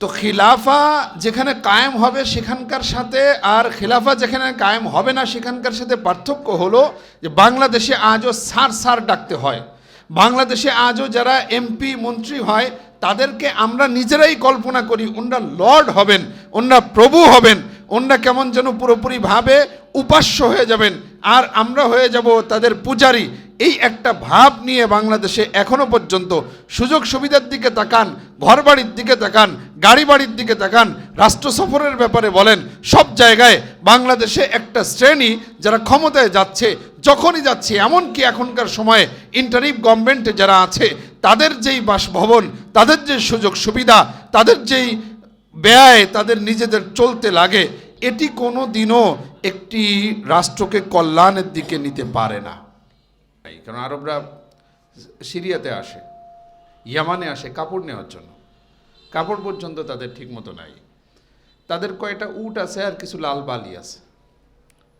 তো খিলাফা যেখানে কায়েম হবে সেখানকার সাথে আর খিলাফা যেখানে কায়েম হবে না সেখানকার সাথে পার্থক্য হলো যে বাংলাদেশে আজও সার সার ডাকতে হয়। বাংলাদেশে আজও যারা এমপি মন্ত্রী হয়, তাদেরকে আমরা নিজেরাই কল্পনা করি ওনরা লর্ড হবেন, ওনরা প্রভু হবেন, ওনরা কেমন যেন পুরোপুরিভাবে উপাস্য হয়ে যাবেন, আর আমরা হয়ে যাব তাদের পূজারী। এই একটা ভাব নিয়ে বাংলাদেশে এখনও পর্যন্ত সুযোগ সুবিধার দিকে তাকান, ঘরবাড়ির দিকে তাকান গাড়ি বাড়ির দিকে তাকান, রাষ্ট্র সফরের ব্যাপারে বলেন, সব জায়গায় বাংলাদেশে একটা শ্রেণি যারা ক্ষমতায় যাচ্ছে, যখনই যাচ্ছে, এমনকি এখনকার সময়ে ইন্টারিভ গভর্নমেন্টে যারা আছে, তাদের যেই বাসভবন, তাদের যে সুযোগ সুবিধা, তাদের যেই ব্যয়, তাদের নিজেদের চলতে লাগে, এটি কোনো দিনও একটি রাষ্ট্রকে কল্যাণের দিকে নিতে পারে না। কারণ আরবরা সিরিয়াতে আসে, ইয়ামানে আসে, কাপড় নেওয়ার জন্য। কাপড় পর্যন্ত তাদের ঠিক মতো নাই। তাদের কয়টা উট আছে আর কিছু লাল বালি আছে।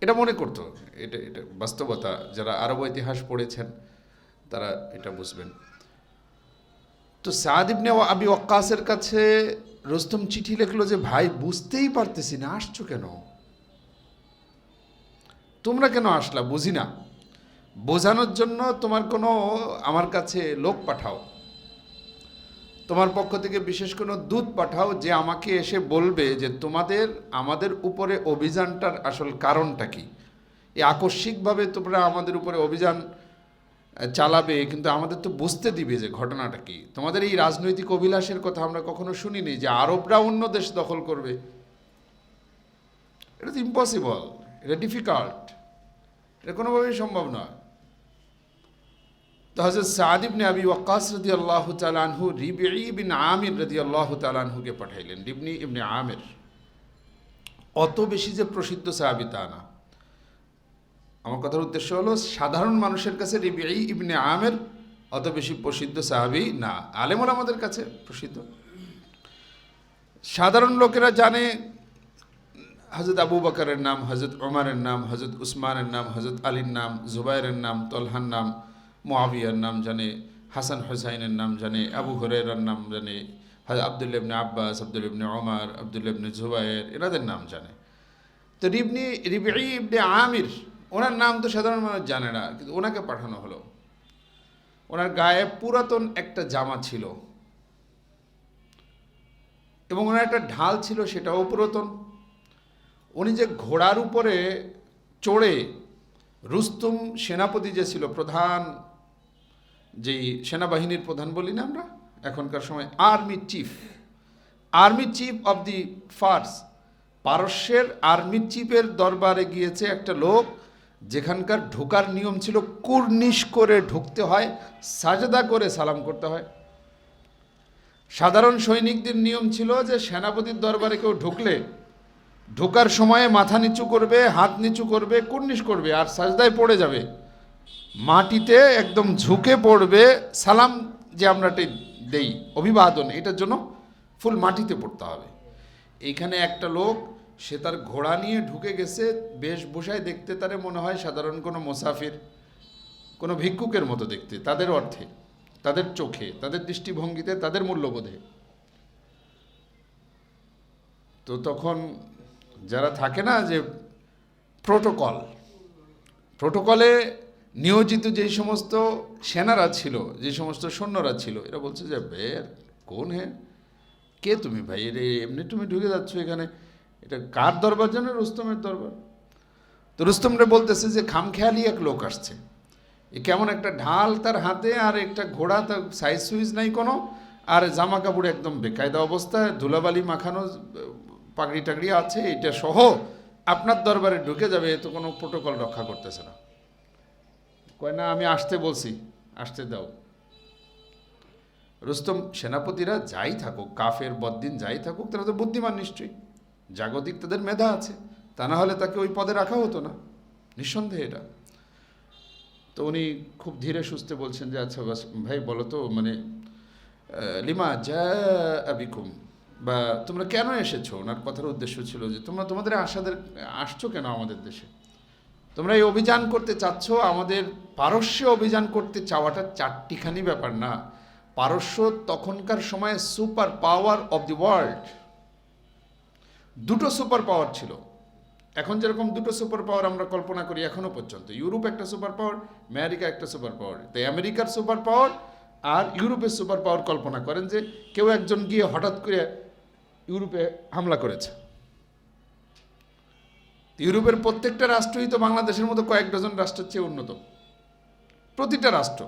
এটা মনে করতো, এটা এটা বাস্তবতা। যারা আরব ইতিহাস পড়েছেন, তারা এটা বুঝবেন। তো সাদ ইবনে আবি ওয়াক্কাসের কাছে রোস্তম চিঠি লিখলো যে, ভাই, বুঝতেই পারতেছি না, আসছো কেন? তোমরা কেন আসলা? বুঝি না। বোঝানোর জন্য তোমার কোনো, আমার কাছে লোক পাঠাও। তোমার পক্ষ থেকে বিশেষ কোনো দূত পাঠাও যে আমাকে এসে বলবে যে তোমাদের, আমাদের উপরে অভিযানটার আসল কারণটা কি। এই আকস্মিকভাবে তোমরা আমাদের উপরে অভিযান চালাবে, কিন্তু আমাদের তো বুঝতে দিবে যে ঘটনাটা কি। তোমাদের এই রাজনৈতিক অভিলাষের কথা আমরা কখনো শুনিনি যে আরবরা অন্য দেশ দখল করবে। এটা তো ইম্পসিবল এটা ডিফিকাল্ট এটা কোনোভাবেই সম্ভব নয়। তো হজরত সাদ ইবনে আবি ওয়াক্কাস রদি আল্লাহ তালানহু রিবি বিন আমির রদি আল্লাহ তালানহুকে পাঠাইলেন। রিবনি ইবনে আমির। অত বেশি যে প্রসিদ্ধ সাহাবি তা না। আমার কথার উদ্দেশ্য হলো, সাধারণ মানুষের কাছে রিবি ইবনে আমের অত বেশি প্রসিদ্ধ সাহাবি না। আলেমুল আমাদের কাছে প্রসিদ্ধ। সাধারণ লোকেরা জানে হজরত আবু বকরের নাম হজরত ওমারের নাম হজরত উসমানের নাম হজরত আলীর নাম, জুবাইরের নাম, তলহার নাম মোয়াবিয়ার নাম জানে, হাসান হোসাইনের নাম জানে, আবু হরেরার নাম জানে আবদুল্লা ইবনে আব্বাস আব্দুল ইবনে ওমর আবদুল্লা ইবনে জুবাইর, এনাদের নাম জানে। তো রিবনি, রিবি ইবনে আমির, ওনার নাম তো সাধারণ মানুষ জানে না, কিন্তু ওনাকে পাঠানো হলো। ওনার গায়ে পুরাতন একটা জামা ছিল। এবং ওনার একটা ঢাল ছিল, সেটাও পুরাতন। উনি যে ঘোড়ার উপরে চড়ে, রুস্তুম সেনাপতি যে ছিল, প্রধান যেই সেনাবাহিনীর প্রধান বলি না আমরা? এখনকার সময় army chief army chief of the Fars পারস্যের আর্মি চিফের দরবারে গিয়েছে একটা লোক, যেখানকার ঢোকার নিয়ম ছিল কুর্নিশ করে ঢুকতে হয়, সাজদা করে সালাম করতে হয়। সাধারণ সৈনিকদের নিয়ম ছিল যে সেনাপতির দরবারে কেউ ঢুকলে, ঢোকার সময়ে মাথা নিচু করবে, হাত নিচু করবে, কুর্নিশ করবে, আর সাজদায় পড়ে যাবে। মাটিতে একদম ঝুঁকে পড়বে, সালাম যে আমরা দেই, অভিবাদন, এটার জন্য ফুল মাটিতে পড়তে হবে। এইখানে একটা লোক, সে তার ঘোড়া নিয়ে ঢুকে গেছে, বেশভূষায় দেখতে তারে মনে হয় সাধারণ কোনো মোসাফির, কোনো ভিক্ষুকের মতো দেখতে, তাদের অর্থে, তাদের চোখে, তাদের দৃষ্টিভঙ্গিতে, তাদের মূল্যবোধে। তো তখন যারা থাকে না যে প্রোটোকল প্রোটোকলে নিয়োজিত যেই সমস্ত সেনারা ছিল, যে সমস্ত সৈন্যরা ছিল, এরা বলছে যে বের কোন হে? কে তুমি ভাই? রে এমনি তুমি ঢুকে যাচ্ছ এখানে। এটা কার দরবার জানো? রুস্তমের দরবার। তো রুস্তমরা বলতেছে যে, খামখেয়ালি এক লোক আসছে। এ কেমন একটা ঢাল তার হাতে আর একটা ঘোড়া তার সাইজ সুইজ নাই কোনো, আর জামা কাপড় একদম বেকায়দা অবস্থায়, ধুলাবালি মাখানো, পাগড়ি টাগড়ি আছে, এটা সহ আপনার দরবারে ঢুকে যাবে, এ তো কোনো প্রোটোকল রক্ষা করতেছে না। কয়, না, আমি আসতে বলছি, আসতে দাও। রুস্তম, সেনাপতিরা যাই থাকুক, কাফের বদ্দিন যাই থাকুক, তারা তো বুদ্ধিমান নিশ্চয়ই। জাগতিক তাদের মেধা আছে, তা না হলে তাকে ওই পদে রাখা হতো না। নিঃসন্দেহে এটা। তো উনি খুব ধীরে সুস্থে বলছেন যে আচ্ছা ভাই, বলো তো মানে লিমা যা আবিকুম বা তোমরা কেন এসেছ? ওনার কথার উদ্দেশ্য ছিল যে, তোমরা তোমাদের আশাদের, আসছো কেন আমাদের দেশে? তোমরা এই অভিযান করতে চাচ্ছ, আমাদের পারস্যে অভিযান করতে চাওয়াটা চারটিখানি ব্যাপার না। পারস্য তখনকার সময়ে super power of the world. দুটো সুপার পাওয়ার ছিল। এখন যেরকম দুটো সুপার পাওয়ার আমরা কল্পনা করি এখনও পর্যন্ত। ইউরোপ একটা সুপার পাওয়ার, আমেরিকা একটা সুপার পাওয়ার। তাই আমেরিকার সুপার পাওয়ার আর ইউরোপের সুপার পাওয়ার কল্পনা করেন যে কেউ একজন গিয়ে হঠাৎ করে ইউরোপে হামলা করেছে। ইউরোপের প্রত্যেকটা রাষ্ট্রই তো বাংলাদেশের মতো কয়েক ডজন রাষ্ট্রের চেয়ে উন্নত। প্রতিটা রাষ্ট্র।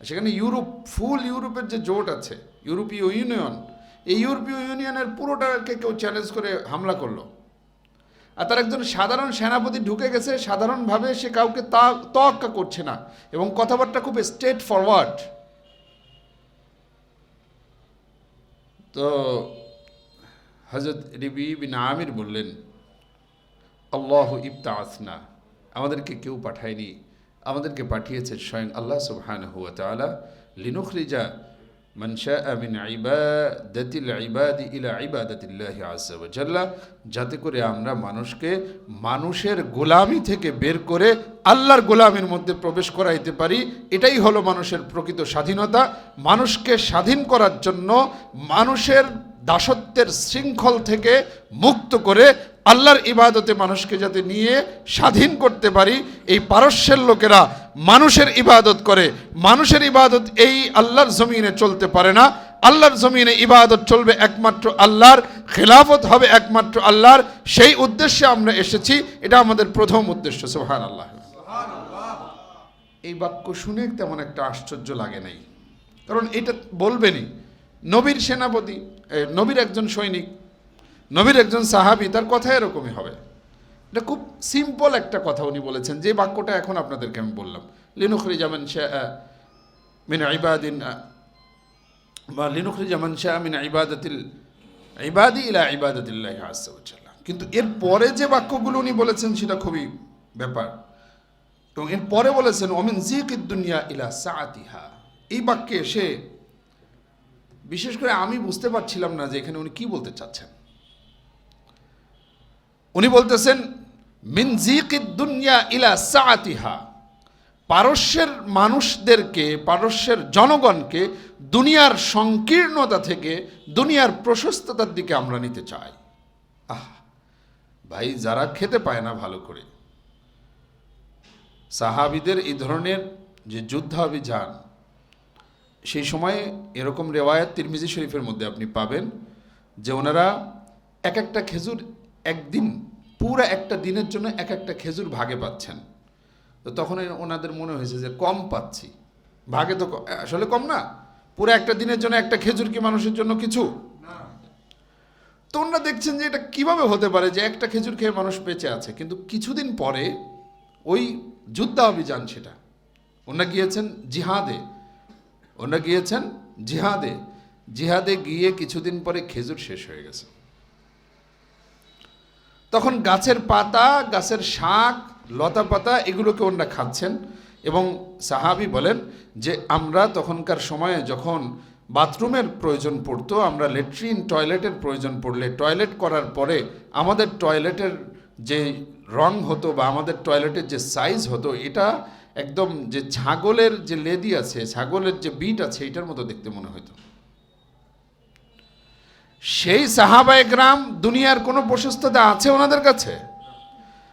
সেখানে ইউরোপ, ফুল ইউরোপের যে জোট আছে, ইউরোপীয় ইউনিয়ন, এই ইউরোপীয় ইউনিয়নের পুরোটাকে কেউ চ্যালেঞ্জ করে হামলা করল। আর তার একজন সাধারণ সেনাপতি ঢুকে গেছে, সাধারণভাবে সে কাউকে তা, তোয়াক্কা করছে না এবং কথাবার্তা খুব স্ট্রেট ফরওয়ার্ড তো হজরত রিবি বিন আমির বললেন আল্লাহ ইবতা আসনা আমাদেরকে কেউ পাঠায়নি। আমাদেরকে পাঠিয়েছে স্বয়ং আল্লাহ সুবহান হুয়া তালা লিনুখরিজা মনশা আমিন ইবাদাতিল ইবাদি ইলা ইবাদাতিল্লাহি আজ্জা ওয়া যাতে করে আমরা মানুষকে মানুষের গোলামি থেকে বের করে আল্লাহর গোলামির মধ্যে প্রবেশ করাইতে পারি। এটাই হলো মানুষের প্রকৃত স্বাধীনতা। মানুষকে স্বাধীন করার জন্য মানুষের দাসত্বের শৃঙ্খল থেকে মুক্ত করে আল্লাহর ইবাদতে মানুষকে যাতে নিয়ে স্বাধীন করতে পারি, এই পারস্যের লোকেরা মানুষের ইবাদত করে। মানুষের ইবাদত এই আল্লাহর জমিনে চলতে পারে না। আল্লাহর জমিনে ইবাদত চলবে একমাত্র আল্লাহর, খেলাফত হবে একমাত্র আল্লাহর। সেই উদ্দেশ্যে আমরা এসেছি। এটা আমাদের প্রথম উদ্দেশ্য। সোহান আল্লাহ এই বাক্য শুনে তেমন একটা আশ্চর্য লাগে নাই। কারণ এটা বলবেনই। নবীর সেনাপতি নবীর একজন সৈনিক নবীর একজন সাহাবি, তার কথা এরকমই হবে। এটা খুব সিম্পল একটা কথা উনি বলেছেন। যে বাক্যটা এখন আপনাদেরকে আমি বললাম। লিনুখরি জামান শাহ মিন ইবাদিন বা লিনুখরি জামান শাহ মিন ইবাদাতিল, ইবাদি ইলা ইবাদাতিল্লাহ আসাল্লাহ কিন্তু এর পরে যে বাক্যগুলো উনি বলেছেন, সেটা খুবই ব্যাপার। এবং এর পরে বলেছেন অমিন জিকিদ দুনিয়া ইলা সাআতিহা। এই বাক্যে এসে বিশেষ করে আমি বুঝতে পারছিলাম না যে এখানে উনি কি বলতে চাচ্ছেন। উনি বলতেছেন মিনজিকিদ দুনিয়া ইলা পারস্যের মানুষদেরকে, পারস্যের জনগণকে দুনিয়ার সংকীর্ণতা থেকে, দুনিয়ার প্রশস্ততার দিকে আমরা নিতে চাই। আহ, ভাই, যারা খেতে পায় না ভালো করে। সাহাবিদের এই ধরনের যে যুদ্ধাভিযান, সেই সময়ে এরকম রেওয়ায়াত তিরমিজি শরীফের মধ্যে আপনি পাবেন যে ওনারা এক একটা খেজুর একদিন পুরো একটা দিনের জন্য এক একটা খেজুর ভাগে পাচ্ছেন। তো তখন ওনাদের মনে হয়েছে যে কম পাচ্ছি। ভাগে তো আসলে কম না। পুরো একটা দিনের জন্য একটা খেজুর কি মানুষের জন্য কিছু? তো ওনারা দেখছেন যে এটা কীভাবে হতে পারে যে একটা খেজুর খেয়ে মানুষ বেঁচে আছে। কিন্তু কিছুদিন পরে ওই যুদ্ধ অভিযান সেটা। ওনারা গিয়েছেন জিহাদে। ওনারা গিয়েছেন জিহাদে। জিহাদে গিয়ে কিছুদিন পরে খেজুর শেষ হয়ে গেছে। তখন গাছের পাতা, গাছের শাক, লতা পাতা এগুলোকে ওনারা খাচ্ছেন এবং সাহাবি বলেন যে আমরা তখনকার সময়ে যখন বাথরুমের প্রয়োজন পড়তো, আমরা লেট্রিন টয়লেটের প্রয়োজন পড়লে, টয়লেট করার পরে আমাদের টয়লেটের যে রং হতো বা আমাদের টয়লেটের যে সাইজ হতো, এটা একদম যে ছাগলের যে লেদি আছে, ছাগলের যে বিট আছে, এটার মতো দেখতে মনে হতো সেই সাহাবায় গ্রাম দুনিয়ার কোনো প্রশস্ততা আছে ওনাদের কাছে?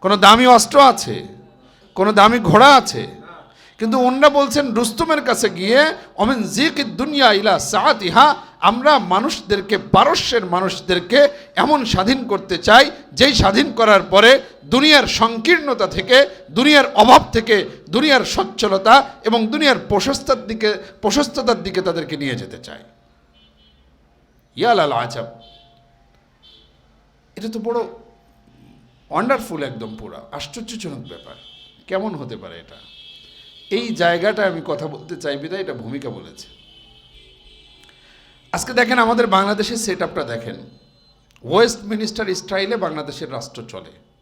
কোনো দামি অস্ত্র আছে? কোনো দামি ঘোড়া আছে? কিন্তু ওনারা বলছেন, রুস্তুমের কাছে গিয়ে, অমেন জিক দুনিয়া ইলা সাত ইহা আমরা মানুষদেরকে, পারস্যের মানুষদেরকে এমন স্বাধীন করতে চাই, যেই স্বাধীন করার পরে দুনিয়ার সংকীর্ণতা থেকে, দুনিয়ার অভাব থেকে, দুনিয়ার সচ্ছলতা এবং দুনিয়ার প্রশস্তার দিকে, প্রশস্ততার দিকে তাদেরকে নিয়ে যেতে চাই ইয়ালাল আজাব। এটা তো বড় ওয়ান্ডারফুল একদম পুরো। আশ্চর্যজনক ব্যাপার। কেমন হতে পারে এটা? এই জায়গাটা আমি কথা বলতে চাই, বিদায়, এটা ভূমিকা বলেছে। আজকে দেখেন আমাদের বাংলাদেশের সেট আপটা দেখেন। ওয়েস্ট মিনিস্টার স্টাইলে বাংলাদেশের রাষ্ট্র চলে।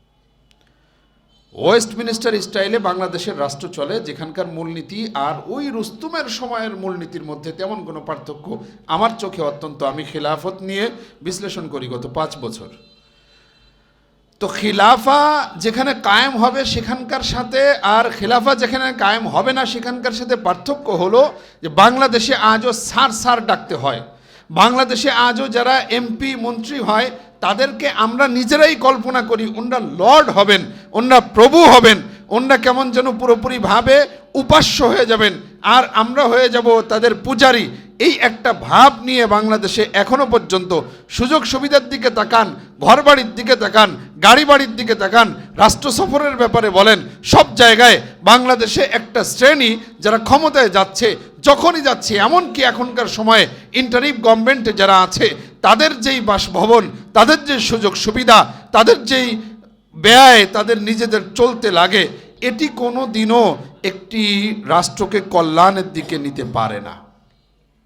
ওয়েস্ট মিনিস্টার স্টাইলে বাংলাদেশের রাষ্ট্র চলে, যেখানকার মূলনীতি আর ওই রুস্তুমের সময়ের মূলনীতির মধ্যে তেমন কোনো পার্থক্য আমার চোখে অত্যন্ত। আমি খিলাফত নিয়ে বিশ্লেষণ করি গত পাঁচ বছর। তো খিলাফা যেখানে কায়েম হবে সেখানকার সাথে আর খিলাফা যেখানে কায়েম হবে না সেখানকার সাথে পার্থক্য হলো যে বাংলাদেশে আজও সার সার ডাকতে হয়। বাংলাদেশে আজও যারা এমপি, মন্ত্রী হয় তাদেরকে আমরা নিজেরাই কল্পনা করি ওনরা লর্ড হবেন, ওনারা প্রভু হবেন, ওনরা কেমন যেন পুরোপুরিভাবে উপাস্য হয়ে যাবেন। আর আমরা হয়ে যাব তাদের পূজারী। এই একটা ভাব নিয়ে বাংলাদেশে এখনও পর্যন্ত সুযোগ সুবিধার দিকে তাকান, ঘরবাড়ির দিকে তাকান গাড়ি বাড়ির দিকে তাকান, রাষ্ট্র সফরের ব্যাপারে বলেন, সব জায়গায় বাংলাদেশে একটা শ্রেণি যারা ক্ষমতায় যাচ্ছে, যখনই যাচ্ছে, এমনকি এখনকার সময়ে ইন্টারিভ গভর্নমেন্টে যারা আছে, তাদের যেই বাসভবন তাদের যে সুযোগ সুবিধা, তাদের যেই ব্যয়, তাদের নিজেদের চলতে লাগে, এটি কোনো দিনও একটি রাষ্ট্রকে কল্যাণের দিকে নিতে পারে না।